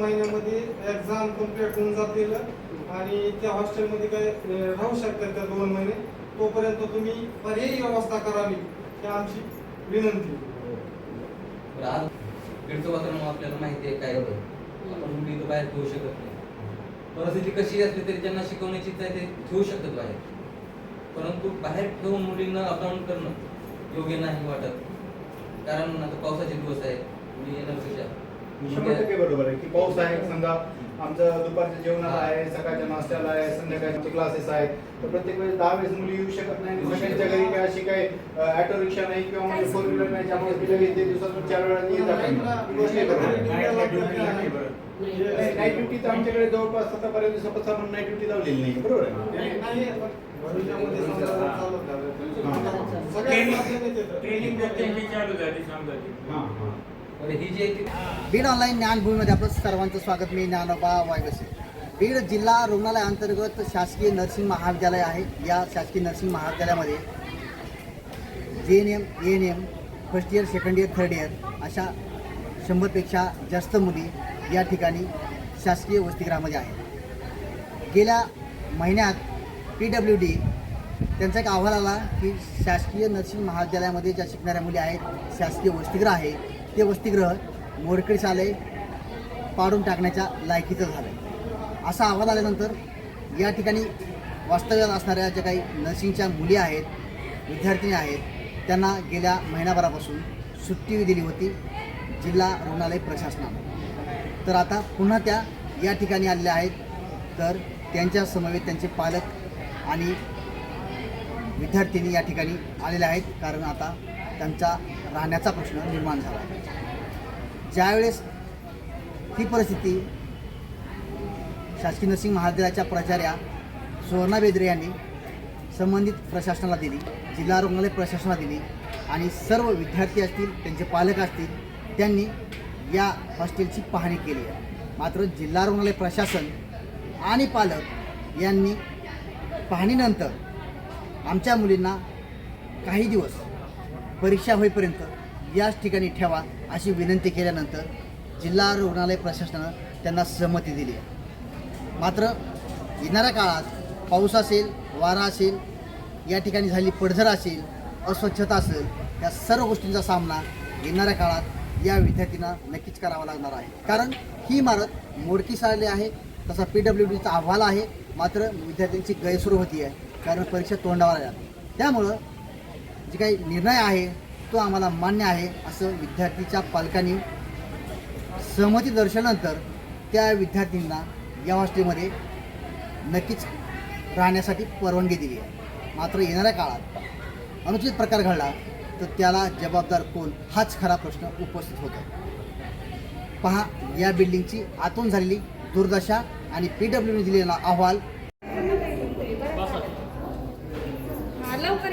महिन्यामध्ये exam complete होऊन जातील आणि त्या हॉस्टेलमध्ये काय राहू शकतात त्या दोन महिने तोपर्यंत तुम्ही पर्यायी व्यवस्था करावी ही आमची विनंती. आज बीडचं वातावरण आपल्याला माहिती आहे काय होतं. आपण मुली इथं बाहेर ठेवू शकत नाही. परिस्थिती कशी असली तरी ज्यांना शिकवण्याची इच्छा ते ठेवू शकतात बाहेर. परंतु बाहेर ठेवून मुलींना अपडाऊन करणं योग्य नाही वाटत. कारण आता पावसाचे दिवस आहे मुली येण्यापेक्षा शंभर टक्के बरोबर आहे की पाऊस आहे समजा आमचं दुपारच्या जेवणाला आहे सकाळच्या नाश्त्याला आहे संध्याकाळचे क्लासेस आहेत. तर प्रत्येक वेळेस दहा वेळेस मुली येऊ शकत नाही. सगळ्यांच्या घरी काय अशी काय ऑटो रिक्षा नाही किंवा म्हणजे फोर व्हीलर नाही त्यामुळे तिला ते दिवसातून चार वेळा येत आहे. नाईट ड्युटी तर आमच्याकडे जवळपास आतापर्यंत स्वतःच आपण नाईट ड्युटी लावलेली नाही बरोबर आहे. ट्रेनिंग चालू झाली समजा बीड ऑनलाईन ज्ञानभूमीमध्ये आपलं सर्वांचं स्वागत. मी ज्ञानोबा वायगसे बीड जिल्हा रुग्णालय अंतर्गत शासकीय नर्सिंग महाविद्यालय आहे. या शासकीय नर्सिंग महाविद्यालयामध्ये G N M A N M first year second year third year अशा शंभरपेक्षा जास्त मुली या ठिकाणी शासकीय वसतिगृहामध्ये आहेत. गेल्या महिन्यात पी डब्ल्यू डी त्यांचा एक अहवाल आला की शासकीय नर्सिंग महाविद्यालयामध्ये ज्या शिकणाऱ्या मुली आहेत शासकीय वसतिगृह आहे ते वसतिगृह मोडकळी शाले पाडून टाकण्याच्या लायकीचं झालं आहे असा अहवाल आल्यानंतर या ठिकाणी वास्तव्यात असणाऱ्या ज्या काही नर्सिंगच्या मुली आहेत विद्यार्थिनी आहेत त्यांना गेल्या महिनाभरापासून सुट्टी दिली होती जिल्हा रुग्णालय प्रशासनानं. तर आता पुन्हा त्या या ठिकाणी आलेल्या आहेत. तर त्यांच्या समवेत त्यांचे पालक आणि विद्यार्थिनी या ठिकाणी आलेल्या आहेत. कारण आता त्यांचा राहण्याचा प्रश्न निर्माण झाला. ज्यावेळेस ही परिस्थिती शासकीय नर्सिंग महाविद्यालयाच्या प्राचार्या सुवर्णा बेद्रे यांनी संबंधित प्रशासनाला दिली जिल्हा रुग्णालय प्रशासनाला दिली आणि सर्व विद्यार्थी असतील त्यांचे पालक असतील त्यांनी या हॉस्टेलची पाहणी केली. आहे मात्र जिल्हा रुग्णालय प्रशासन आणि पालक यांनी पाहणीनंतर आमच्या मुलींना काही दिवस परीक्षा होईपर्यंत याच ठिकाणी ठेवा अशी विनंती केल्यानंतर जिल्हा रुग्णालय प्रशासनानं त्यांना सहमती दिली. आहे मात्र येणाऱ्या काळात पाऊस असेल वारा असेल या ठिकाणी झाली पडझर असेल अस्वच्छता असेल या सर्व गोष्टींचा सामना येणाऱ्या काळात या विद्यार्थ्यांना नक्कीच करावा लागणार आहे. कारण ही इमारत मोडकी सारली आहे तसा पी डब्ल्यू डीचा अहवाल आहे मात्र विद्यार्थ्यांची गैरसोय होती आहे कारण परीक्षा तोंडावर आल्या. त्यामुळं जे काही निर्णय आहे तो आम्हाला मान्य आहे असं विद्यार्थीच्या पालकांनी सहमती दर्शनानंतर त्या विद्यार्थ्यांना या हॉस्टेलमध्ये नक्कीच राहण्यासाठी परवानगी दिली आहे. मात्र येणाऱ्या काळात अनुचित प्रकार घडला तर त्याला जबाबदार कोण? हाच खरा प्रश्न उपस्थित होतो. पहा या बिल्डिंगची आतून झालेली दुर्दशा आणि पी डब्ल्यूने दिलेला अहवाल. लवकर